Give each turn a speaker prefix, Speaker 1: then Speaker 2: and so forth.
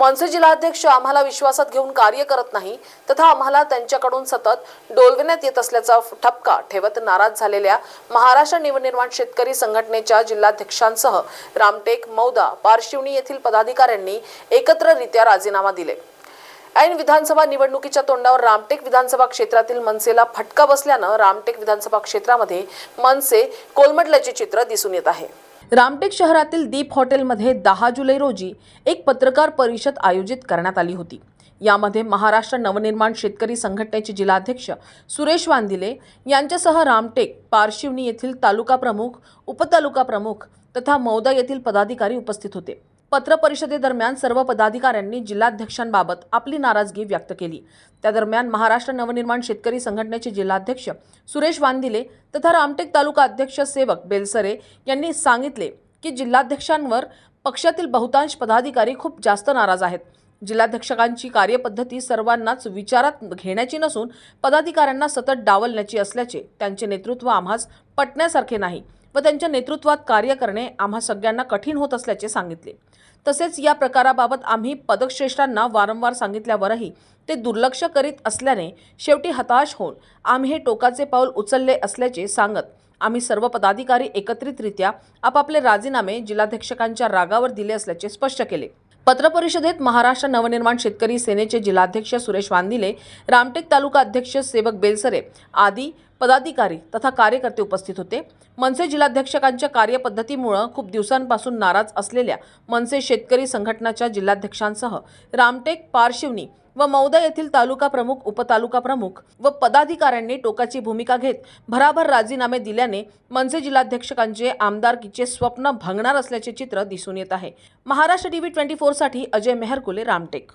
Speaker 1: मनसे जिल्हाध्यक्ष आम्हाला विश्वासात घेऊन कार्य करत नाही तथा आम्हाला त्यांच्याकडून सतत डोलविण्यात येत असल्याचा ठपका ठेवत नाराज झालेल्या महाराष्ट्र नवनिर्माण शेतकरी संघटनेच्या जिल्हाध्यक्षांसह रामटेक मौदा पारशिवनी येथील पदाधिकाऱ्यांनी एकत्ररित्या राजीनामा दिले. ऐन विधानसभा निवडणुकीच्या तोंडावर रामटेक विधानसभा क्षेत्रातील मनसेला फटका बसल्यानं रामटेक विधानसभा क्षेत्रामध्ये मनसे कोलमडल्याचे चित्र दिसून येत आहे. रामटेक शहरातील दीप हॉटेलमध्ये दहा जुलै रोजी एक पत्रकार परिषद आयोजित करण्यात आली होती. यामध्ये महाराष्ट्र नवनिर्माण शेतकरी संघटनेचे जिल्हाध्यक्ष सुरेश वांदिले यांच्यासह रामटेक पारशिवनी येथील तालुका प्रमुख उपतालुका प्रमुख तथा मौदा येथील पदाधिकारी उपस्थित होते. पत्रपरिषदेदरम्यान सर्व पदाधिकाऱ्यांनी जिल्हाध्यक्षांबाबत आपली नाराजगी व्यक्त केली. त्या दरम्यान महाराष्ट्र नवनिर्माण शेतकरी संघटनेचे जिल्हाध्यक्ष सुरेश वांदिले तथा रामटेक तालुका अध्यक्ष सेवक बेलसरे यांनी सांगितले की जिल्हाध्यक्षांवर पक्षातील बहुतांश पदाधिकारी खूप जास्त नाराज आहेत. जिल्हाध्यक्षकांची कार्यपद्धती सर्वांनाच विचारात घेण्याची नसून पदाधिकाऱ्यांना सतत डावलण्याची असल्याचे त्यांचे नेतृत्व आम्हास पटण्यासारखे नाही. व त्यांच्या नेतृत्वात कार्य करणे आम्हा सगळ्यांना कठीण होत असल्याचे सांगितले. तसेच या प्रकाराबाबत आम्ही पदश्रेष्ठांना वारंवार सांगितल्यावरही ते दुर्लक्ष करीत असल्याने शेवटी हताश होऊन आम्ही हे टोकाचे पाऊल उचलले असल्याचे सांगत आम्ही सर्व पदाधिकारी एकत्रितरित्या आपापले राजीनामे जिल्हाध्यक्षकांच्या रागावर दिले असल्याचे स्पष्ट केले. पत्रपरिषदेत महाराष्ट्र नवनिर्माण शेतकरी सेनेचे जिल्हाध्यक्ष सुरेश वांदिले रामटेक तालुका अध्यक्ष सेवक बेलसरे आदी पदाधिकारी तथा कार्यकर्ते उपस्थित होते. मनसे जिल्हाध्यक्षकांच्या कार्यपद्धतीमुळं खूप दिवसांपासून नाराज असलेल्या मनसे शेतकरी संघटनाच्या जिल्हाध्यक्षांसह रामटेक पारशिवनी व मौदा येथील तालुका प्रमुख उपतालुका प्रमुख व पदाधिकाऱ्यांनी टोकाची भूमिका घेत भराभर राजीनामे दिल्याने मनसे जिल्हाध्यक्षकांचे आमदारकीचे स्वप्न भंगणार असल्याचे चित्र दिसून येत आहे. महाराष्ट्र टीव्ही ट्वेंटी फोरसाठी अजय मेहरकुले रामटेक.